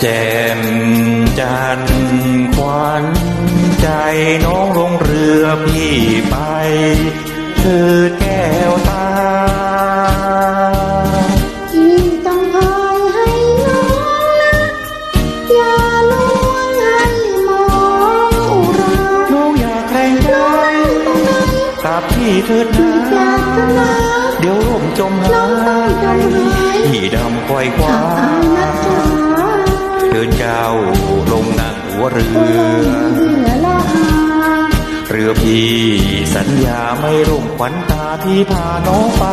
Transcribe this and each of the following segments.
แจ่มจันควันใจน้องลงเรือพี่ไป คือแก้วตายิ่งต้องคอยให้น้องนะอย่าลวงให้มองรักให้น้องไปกับพี่เถิดนะเดี๋ยวลมจมหายพี่ดำคอยคว้า นเจ้าลงนั่งหัวเรือ เรือพี่สัญญาไม่ร่มขวัญตาพี่พาน้องไป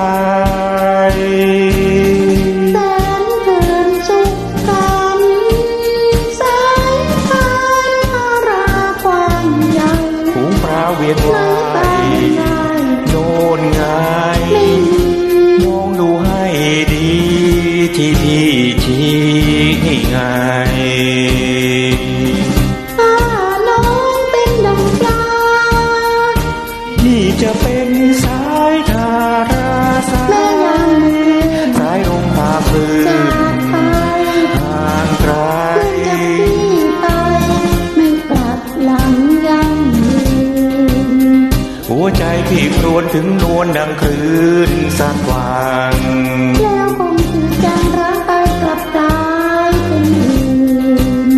แสนเกินสุขสันต์สายทานอาราความใหญ่ฝูงปลาเวียนไหนวาไปยได้โน่นไงไม่มีมองดูให้ดีที่พี่ชี้นี่ไง จะเป็นสายทาราสาแม่ยังสายลงพาคืจานกไปห่างไกลเพื่อนจะพี่ไปไม่กลับหลังยังยืนหัวใจพี่ครวญถึงนวลดังคลื่นสักว่างแล้วคงคือจางรักไปกลับกลายเป็นอื่น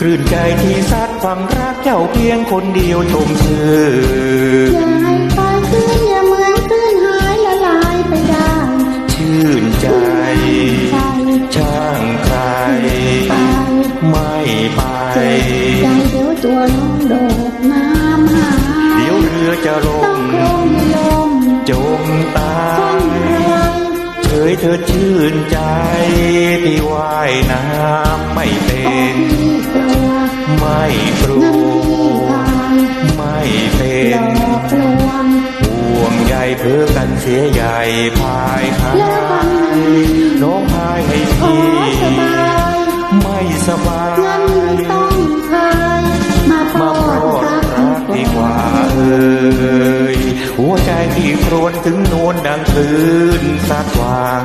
คลื่นใจที่ซัดฟังรักเจ้าเพียงคนเดียวชมชื่น ใจเดี๋ยวตัวน้องโดดน้ำหายเดี๋ยวเรือจะลต้องงโครงในลมจมตาต้นยอะไรเฉยเธอชื่นใจที่ว่ายน้ำไม่เป็ออกน ที่กลัวไม่กลังั้นพี่วตายไม่เป็หลนอกลวง ห่วงใยเพื่อกันเสียใหญ่พายหาแล้วทำไงน้องพายให้ขอพี่สบาย ไม่สบา หัวใจที่ครวญถึงนวลดังคลื่นสักวัง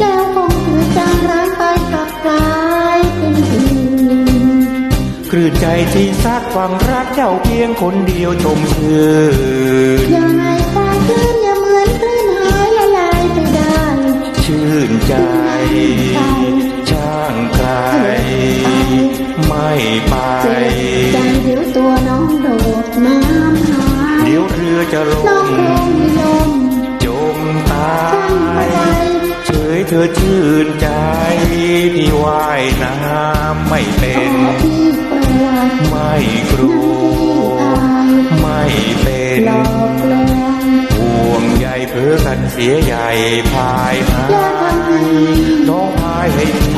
แล้วคงคือจางร้ายไปกลับกลายเป็นอื่นคลื่นใจที่ซัดฟังรักเจ้าเพียงคนเดียวชมชื่นอย่าให้คลายคลื่นอย่าเหมือนคลื่นหายละลายไปได้ ชื่นใจ อชื่นใจที่ว่ายน้ำไม่เป็น ไม่กลัวไม่เป็นหลอกลวงห่วงใยเพื่อกันเสียใหญ่พายหาดท้องพายให้ข